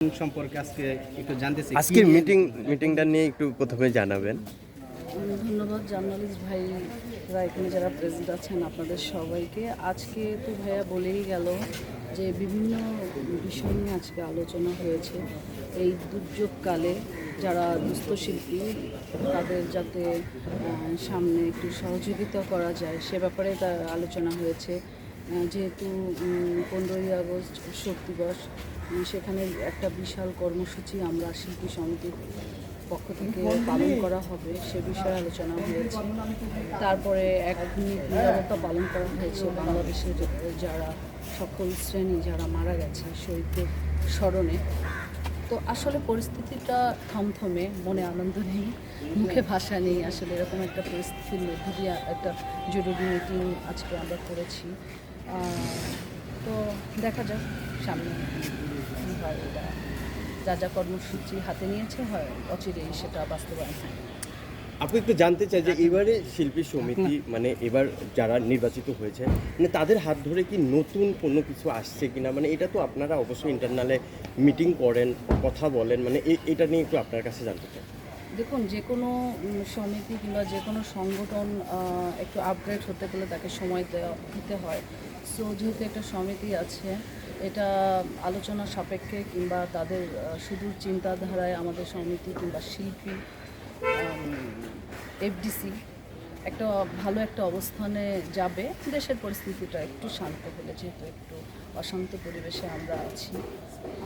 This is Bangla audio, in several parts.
সম্পর্কে আজকে একটু জানতে চাই। আজকের মিটিং মিটিংটা নিয়ে একটু প্রথমে জানাবেন। ধন্যবাদ জার্নালিস্ট ভাইরা এখানে যারা প্রেজেন্ট আছেন আপনাদের সবাইকে। আজকে তো ভাইয়া বলেই গেল যে বিভিন্ন বিষয় নিয়ে আজকে আলোচনা হয়েছে। এই দুর্যোগকালে যারা দুস্থ শিল্পী তাদের যাতে সামনে একটু সহযোগিতা করা যায় সে ব্যাপারে তার আলোচনা হয়েছে। যেহেতু পনেরোই আগস্ট শোক দিবস সেখানে একটা বিশাল কর্মসূচি আমরা শিল্পী সমিতির পক্ষ থেকে পালন করা হবে সে বিষয়ে আলোচনা হয়েছে। তারপরে এক নিরাপত্তা পালন করা হয়েছে বাংলাদেশের যারা সকল শ্রেণি যারা মারা গেছে শহীদদের স্মরণে। তো আসলে পরিস্থিতিটা থমথমে মনে আনন্দ নেই মুখে ভাষা নেই। আসলে এরকম একটা পরিস্থিতির মধ্যে দিয়ে একটা জরুরি মিটিং আজকে আমরা করেছি। তো দেখা যাক। সামনে। কী হয় এটা? যা যা কর্মসূচি হাতে নিয়েছে হয় অচিরেই সেটা বাস্তবায়ন হয়। আপনি একটু জানতে চাই যে এবারে শিল্পী সমিতি মানে এবার যারা নির্বাচিত হয়েছে মানে তাদের হাত ধরে কি নতুন কোনো কিছু আসছে কিনা? মানে এটা তো আপনারা অবশ্যই ইন্টারনালে মিটিং করেন কথা বলেন মানে এটা নিয়ে একটু আপনার কাছে জানতে চাই। দেখুন যে কোনো সমিতি কিংবা যে কোনো সংগঠন একটু আপগ্রেড হতে গেলে তাকে সময় দেওয়া দিতে হয়। সো যেহেতু একটা সমিতি আছে এটা আলোচনা সাপেক্ষে কিংবা তাদের সুদূর চিন্তাধারায় আমাদের সমিতি কিংবা শিল্পী এফডিসি একটা ভালো একটা অবস্থানে যাবে। দেশের পরিস্থিতিটা একটু শান্ত হলে, যেহেতু একটু অশান্ত পরিবেশে আমরা আছি,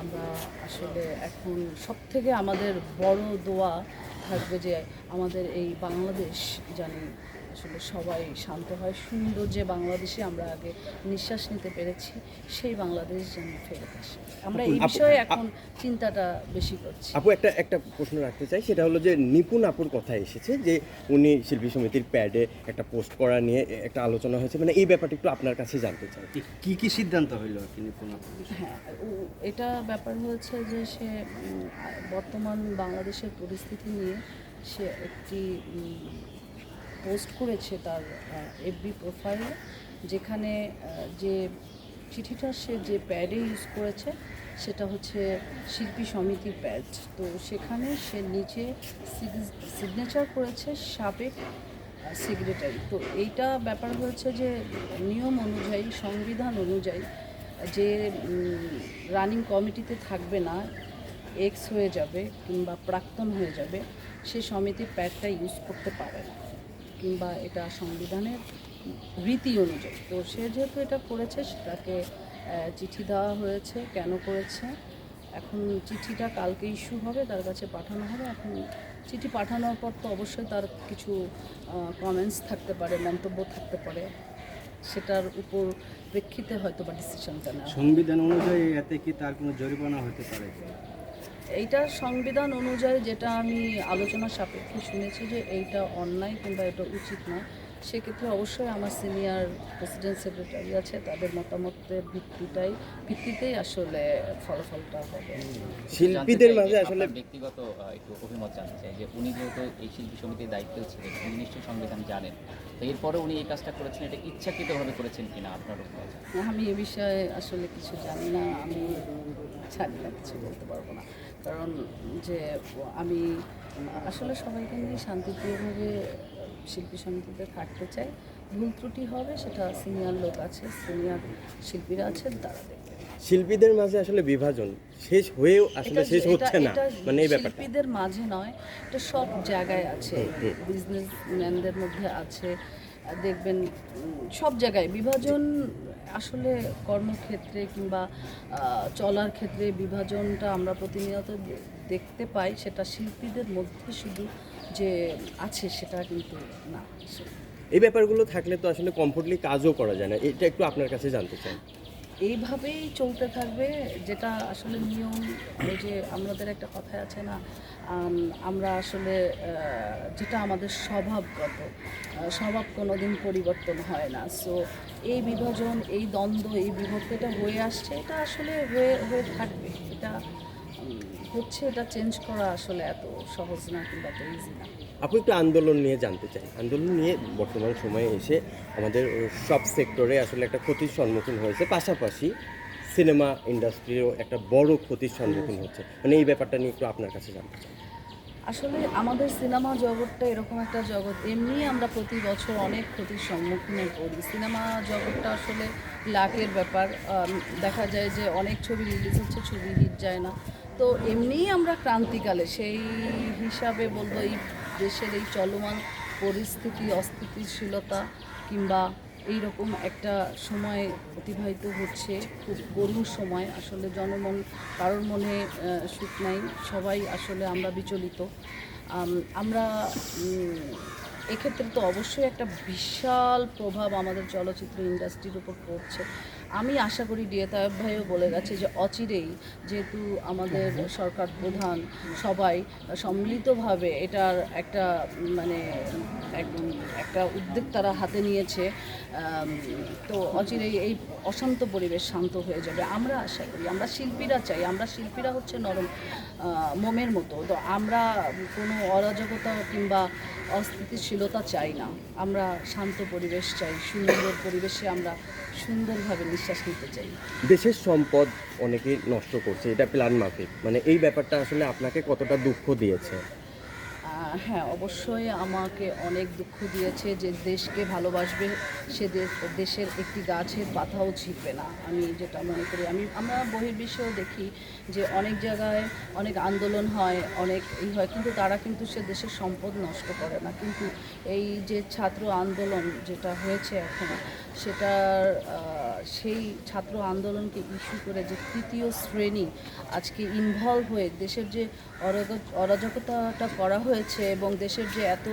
আমরা আসলে এখন সব থেকে আমাদের বড় দোয়া থাকবে যে আমাদের এই বাংলাদেশ জানি আসলে সবাই শান্ত হয়। সুন্দর যে বাংলাদেশে আমরা আগে নিঃশ্বাস নিতে পেরেছি সেই বাংলাদেশ যেন ফেরত আসে। আমরা এই বিষয়ে এখন চিন্তাটা বেশি করছি। আপু একটা একটা প্রশ্ন রাখতে চাই সেটা হলো যে নিপুণ আপুর কথা এসেছে যে উনি শিল্পী সমিতির প্যাডে একটা পোস্ট করা নিয়ে একটা আলোচনা হয়েছে। মানে এই ব্যাপারটা একটু আপনার কাছে জানতে চাই। কি কি সিদ্ধান্ত হইল আর কি নিপুণ আপুর হ্যাঁ ও- এটা ব্যাপার হচ্ছে যে সে বর্তমান বাংলাদেশের পরিস্থিতি নিয়ে সে একটি পোস্ট করেছে তার এফবি প্রোফাইলে যেখানে যে চিঠিটা সে যে প্যাডে ইউজ করেছে, সেটা হচ্ছে শিল্পী সমিতির প্যাড তো সেখানে সে নিচে সিগনেচার করেছে সাবেক সেক্রেটারি তো এইটা ব্যাপার হয়েছে যে নিয়ম অনুযায়ী, সংবিধান অনুযায়ী, যে রানিং কমিটিতে থাকবে না এক্স হয়ে যাবে কিংবা প্রাক্তন হয়ে যাবে, সে সমিতির প্যাডটা ইউজ করতে পারে না। কিংবা এটা সংবিধানের রীতি অনুযায়ী। তো সে যেহেতু এটা করেছে আহ, চিঠি দেওয়া হয়েছে। কেন করেছে? এখন চিঠিটা কালকে ইস্যু হবে তার কাছে পাঠানো হবে। এখন চিঠি পাঠানোর পর তো অবশ্যই তার কিছু কমেন্টস থাকতে পারে মন্তব্য থাকতে পারে। সেটার উপর প্রেক্ষিতে হয়তো বা ডিসিশনটা নেওয়া সংবিধান অনুযায়ী এতে কি তার কোনো জরিমানা হতে পারে? এইটা সংবিধান অনুযায়ী যেটা আমি আলোচনা সাপেক্ষে শুনেছি যে এইটা অন্যায় কিংবা এটা উচিত নয়। সেক্ষেত্রে অবশ্যই আমার সিনিয়র প্রেসিডেন্ট সেক্রেটারি আছে তাদের মতামতের ভিত্তিটাই ভিত্তিতেই আসলে ফলাফলটা হবে। শিল্পীদের মাঝে আসলে ব্যক্তিগত একটু অভিমত জানতে চাই যে উনি যেহেতু এই শিল্পী সমিতির দায়িত্ব ছিলেন উনি নিশ্চয়ই সংবিধান জানেন। তো এরপরে উনি এই কাজটা করেছেন এটা ইচ্ছাকৃতভাবে করেছেন কিনা আপনার আমি এ বিষয়ে আসলে কিছু জানি না আমি জানি না কিছু বলতে পারব না। কারণ যে আমি আসলে সবাইকে নিয়ে শান্তিপ্রিয়ভাবে শিল্পী সমিতিতে থাকতে চাই। ভুল ত্রুটি হবে সেটা সিনিয়র লোক আছে সিনিয়র শিল্পীরা আছেন তারা শিল্পীদের মাঝে আসলে বিভাজন শেষ হয়েও আসলে শেষ হচ্ছে না মানে এই ব্যাপারটা। শিল্পীদের মাঝে নয় এটা সব জায়গায় আছে বিজনেসম্যানদের মধ্যে আছে। দেখবেন সব জায়গায় বিভাজন আসলে কর্মক্ষেত্রে কিংবা চলার ক্ষেত্রে বিভাজনটা আমরা প্রতিনিয়ত দেখতে পাই সেটা শিল্পীদের মধ্যে শুধু যে আছে সেটা কিন্তু না এই ব্যাপারগুলো থাকলে তো আসলে কমফোর্টলি কাজও করা যায় না এটা একটু আপনার কাছে জানতে চাই। এইভাবেই চলতে থাকবে যেটা আসলে নিয়ম ওই যে আমাদের একটা কথা আছে না আমরা আসলে যেটা আমাদের স্বভাবগত স্বভাব কোনো দিন পরিবর্তন হয় না। সো এই বিভাজন এই দ্বন্দ্ব এই বিভক্তিটা হয়ে আসছে এটা আসলে হয়ে হয়ে থাকবে এটা হচ্ছে এটা চেঞ্জ করা আসলে এত সহজ না কিংবা এত ইজি না। আপনি একটু আন্দোলন নিয়ে জানতে চাই। আন্দোলন নিয়ে বর্তমান সময়ে এসে আমাদের সব সেক্টরে আসলে একটা ক্ষতির সম্মুখীন হয়েছে। পাশাপাশি সিনেমা ইন্ডাস্ট্রিও একটা বড় ক্ষতির সম্মুখীন হচ্ছে। মানে এই ব্যাপারটা নিয়ে একটু আপনার কাছে জানতে চাই। আসলে আমাদের সিনেমা জগৎটা এরকম একটা জগৎ। এমনি আমরা প্রতি বছর অনেক ক্ষতির সম্মুখীন পড়ি। সিনেমা জগৎটা আসলে লাকের ব্যাপার। দেখা যায় যে অনেক ছবি রিলিজ হচ্ছে ছবি হিট যায় না। তো এমনিই আমরা ক্রান্তিকালে, সেই হিসাবে বলব এই দেশের এই চলমান পরিস্থিতি, অস্থিতিশীলতা কিংবা এইরকম একটা সময় অতিবাহিত হচ্ছে, খুব করুণ সময়। আসলে জনমন, কারোর মনে সুখ নাই। সবাই আসলে আমরা বিচলিত। আমরা এক্ষেত্রে তো অবশ্যই একটা বিশাল প্রভাব আমাদের চলচ্চিত্র ইন্ডাস্ট্রির উপর পড়ছে। আমি আশা করি ডিএ তায়েব ভাইও বলে গেছে যে অচিরেই যেহেতু আমাদের সরকার প্রধান সবাই সম্মিলিতভাবে এটার একটা মানে একদম একটা উদ্যোগ তারা হাতে নিয়েছে তো অচিরেই এই অশান্ত পরিবেশ শান্ত হয়ে যাবে। আমরা আশা করি আমরা শিল্পীরা চাই আমরা শিল্পীরা হচ্ছে নরম মোমের মতো। তো আমরা কোনো অরাজকতা কিংবা অস্থিতিশীলতা চাই না। আমরা শান্ত পরিবেশ চাই সুন্দর পরিবেশে আমরা সুন্দরভাবে নিঃশ্বাস নিতে চাই। দেশের সম্পদ অনেকেই নষ্ট করছে, এটা প্ল্যান মাফিক। মানে এই ব্যাপারটা আসলে আপনাকে কতটা দুঃখ দিয়েছে? হ্যাঁ অবশ্যই আমাকে অনেক দুঃখ দিয়েছে যে দেশকে ভালোবাসবে, সে দেশের একটি গাছের পাতাও ছিঁড়বে না। আমি যেটা মনে করি, আমি, আমরা বহির্বিশ্বেও দেখি যে অনেক জায়গায় অনেক আন্দোলন হয়, অনেক এই হয়, কিন্তু তারা কিন্তু সে দেশের সম্পদ নষ্ট করে না। কিন্তু এই যে ছাত্র আন্দোলন যেটা হয়েছে এখন, সেটার সেই ছাত্র আন্দোলনকে ইস্যু করে যে তৃতীয় শ্রেণি আজকে ইনভলভ হয়ে দেশের যে অরাজকতাটা করা হয়েছে এবং দেশের যে এত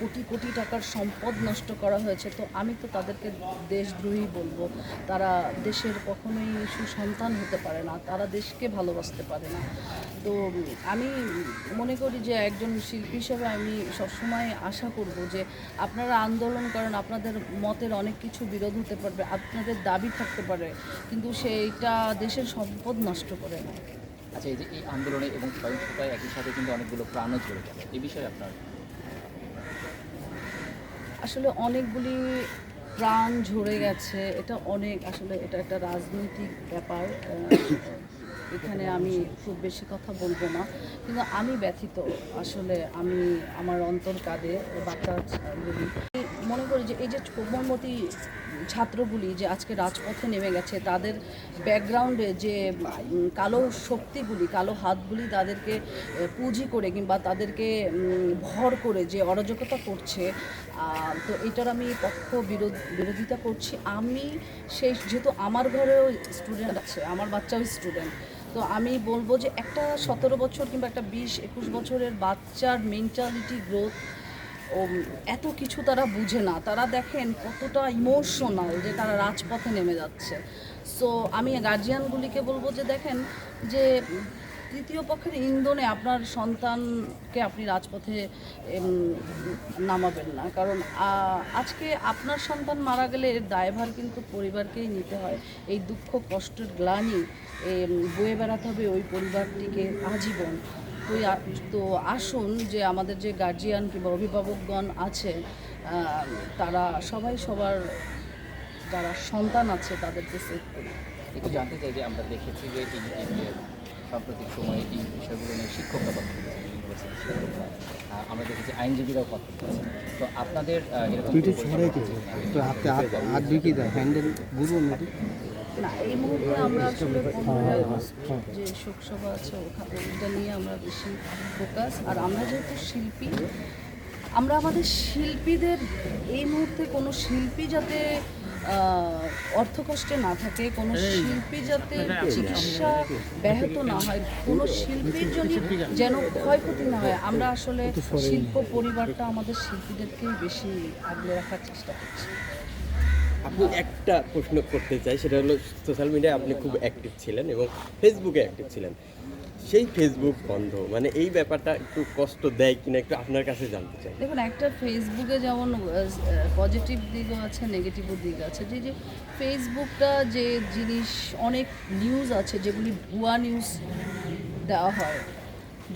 কোটি কোটি টাকার সম্পদ নষ্ট করা হয়েছে, তো আমি তো তাদেরকে দেশদ্রোহী বলব। তারা দেশের কখনোই সুসন্তান হতে পারে না, তারা দেশকে ভালোবাসতে পারে না। তো আমি মনে করি যে একজন শিল্পী হিসেবে আমি সবসময় আশা করব যে আপনারা আন্দোলন করেন, আপনাদের মতের অনেক কিছু বিরোধ হতে পারবে, আপনাদের দাবি থাকতে পারে, কিন্তু সেইটা দেশের সম্পদ নষ্ট করে না। আচ্ছা এই যে এই আন্দোলনে এবং সহিংসতায় একই সাথে কিন্তু অনেকগুলো প্রাণও ঝরে গেল এই বিষয়ে আপনার আসলে অনেকগুলি প্রাণ ঝরে গেছে, এটা অনেক, আসলে এটা একটা রাজনৈতিক ব্যাপার এখানে আমি খুব বেশি কথা বলব না, কিন্তু আমি ব্যথিত, আসলে আমি আমার অন্তর কাঁদে বাচ্চাগুলি মনে করি যে এই যে কোমলমতি ছাত্রগুলি যে আজকে রাজপথে নেমে গেছে, তাদের ব্যাকগ্রাউন্ডে যে কালো শক্তিগুলি, কালো হাতগুলি তাদেরকে পুঁজি করে কিংবা তাদেরকে ভর করে যে অরাজকতা করছে তো এটার আমি পক্ষ বিরোধ, বিরোধিতা করছি। আমি সেই, যেহেতু আমার ঘরেও স্টুডেন্ট আছে, আমার বাচ্চাও স্টুডেন্ট তো আমি বলব যে একটা সতেরো বছর কিংবা একটা বিশ, একুশ বছরের বাচ্চার মেন্টালিটি গ্রোথ এত কিছু তারা বুঝে না। তারা দেখেন কতটা ইমোশনাল যে তারা রাজপথে নেমে যাচ্ছে। সো আমি গার্জিয়ানগুলিকে বলব যে দেখেন যে তৃতীয় পক্ষের ইন্ধনে আপনার সন্তানকে আপনি রাজপথে নামাবেন না। কারণ আজকে আপনার সন্তান মারা গেলে এর দায়ভার কিন্তু পরিবারকেই নিতে হয়। এই দুঃখ কষ্টের গ্লানি বয়ে বেড়াতে হবে ওই পরিবারটিকে আজীবন। তো তো আসুন যে আমাদের যে গার্জিয়ান কিংবা অভিভাবকগণ আছে তারা সবাই সবার যারা সন্তান আছে তাদেরকে সেভ করি একটু জানতে চাই যে আমরা দেখেছি যে সাম্প্রতিক সময়ে এই বিষয়গুলো নিয়ে শিক্ষকরা কথা বলছেন ইউনিভার্সিটি শিক্ষকরা আমরা দেখেছি আইনজীবীরাও কথা বলছেন। তো আপনাদের এরকম না এই মুহূর্তে আমরা আসলে কোনো যে শোকসভা আছে ওখানে ওইটা নিয়ে আমরা বেশি ফোকাস আর আমরা যেহেতু শিল্পী আমরা আমাদের শিল্পীদের এই মুহূর্তে কোনো শিল্পী যাতে অর্থকষ্টে না থাকে কোনো শিল্পী যাতে চিকিৎসা ব্যাহত না হয় কোনো শিল্পীর জন্য যেন ক্ষয়ক্ষতি না হয় আমরা আসলে শিল্প পরিবারটা আমাদের শিল্পীদেরকেই বেশি আগলে রাখার চেষ্টা করছি। আপনি একটা প্রশ্ন করতে চাই, সেটা হলো সোশ্যাল মিডিয়ায় আপনি খুব অ্যাক্টিভ ছিলেন এবং ফেসবুকে অ্যাক্টিভ ছিলেন। সেই ফেসবুক বন্ধ মানে এই ব্যাপারটা একটু কষ্ট দেয় কিনা একটু আপনার কাছে জানতে চাই। দেখুন, একটা ফেসবুকে যেমন পজিটিভ দিকও আছে নেগেটিভও দিক আছে। যে যে ফেসবুকটা যে জিনিস, অনেক নিউজ আছে, যেগুলি ভুয়া নিউজ দেওয়া হয়,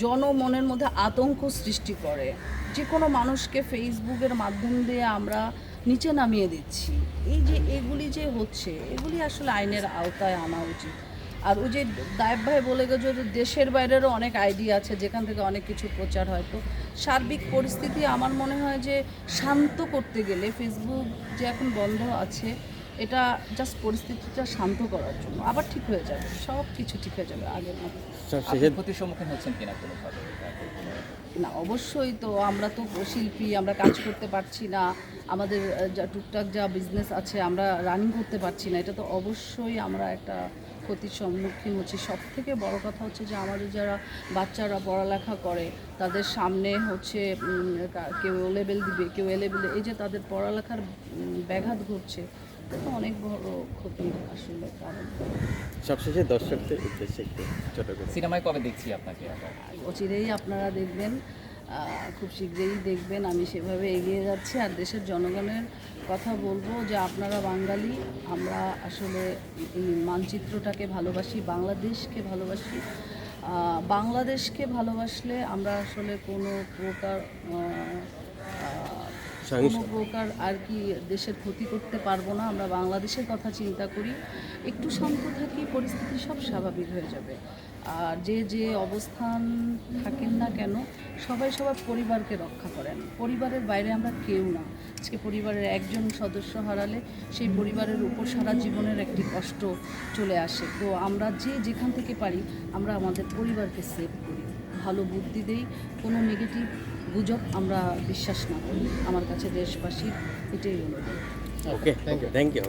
জনমনের মধ্যে আতঙ্ক সৃষ্টি করে। যে কোনো মানুষকে ফেসবুকের মাধ্যম দিয়ে আমরা নিচে নামিয়ে দিচ্ছি। এই যে এগুলি যে হচ্ছে এগুলি আসলে আইনের আওতায় আনা উচিত। আর ওই যে দায়েব ভাই বলে গেছে যে দেশের বাইরেরও অনেক আইডিয়া আছে যেখান থেকে অনেক কিছু প্রচার হয়। তো সার্বিক পরিস্থিতি আমার মনে হয় যে শান্ত করতে গেলে ফেসবুক যে এখন বন্ধ আছে এটা জাস্ট পরিস্থিতিটা শান্ত করার জন্য। আবার ঠিক হয়ে যাবে সব কিছু ঠিক হয়ে যাবে আগের মতো। ক্ষতির সম্মুখীন হচ্ছেন কিনা কোনোভাবে না, অবশ্যই তো আমরা তো শিল্পী, আমরা কাজ করতে পারছি না। আমাদের যা টুকটাক যা বিজনেস আছে, আমরা রানিং করতে পারছি না। এটা তো অবশ্যই আমরা একটা ক্ষতির সম্মুখীন হচ্ছি। সব থেকে বড় কথা হচ্ছে যে, আমাদের যারা বাচ্চারা পড়ালেখা করে, তাদের সামনে হচ্ছে কেউ ও লেভেল দিবে, কেউ এ লেভেলে এই যে তাদের পড়ালেখার ব্যাঘাত ঘটছে। অনেক বড় ক্ষতির আসলে কারণ সবশেষে দর্শকদের উদ্দেশ্যে ছোট করে। সিনেমায় কবে দেখছি আপনাকে? অচিরেই আপনারা দেখবেন খুব শীঘ্রই দেখবেন আমি সেভাবে এগিয়ে যাচ্ছি। আর দেশের জনগণের কথা বলব যে আপনারা বাঙালি আমরা আসলে এই মানচিত্রটাকে ভালোবাসি বাংলাদেশকে ভালোবাসি। বাংলাদেশকে ভালোবাসলে আমরা আসলে কোনো প্রকার প্রকার আর কি দেশের ক্ষতি করতে পারব না, আমরা বাংলাদেশের কথা চিন্তা করি। একটু শান্ত থাকি, পরিস্থিতি সব স্বাভাবিক হয়ে যাবে। আর যে যে অবস্থান থাকেন না কেন, সবাই সবার পরিবারকে রক্ষা করেন। পরিবারের বাইরে আমরা কেউ না। আজকে পরিবারের একজন সদস্য হারালে, সেই পরিবারের উপর সারা জীবনের একটি কষ্ট চলে আসে। তো আমরা যে যেখান থেকে পারি, আমরা আমাদের পরিবারকে সেভ করি। ভালো বুদ্ধি দেই, কোনো নেগেটিভ গুজব আমরা বিশ্বাস না করি। আমার কাছে দেশবাসীর এটাই অনুরোধ। Okay thank you thank you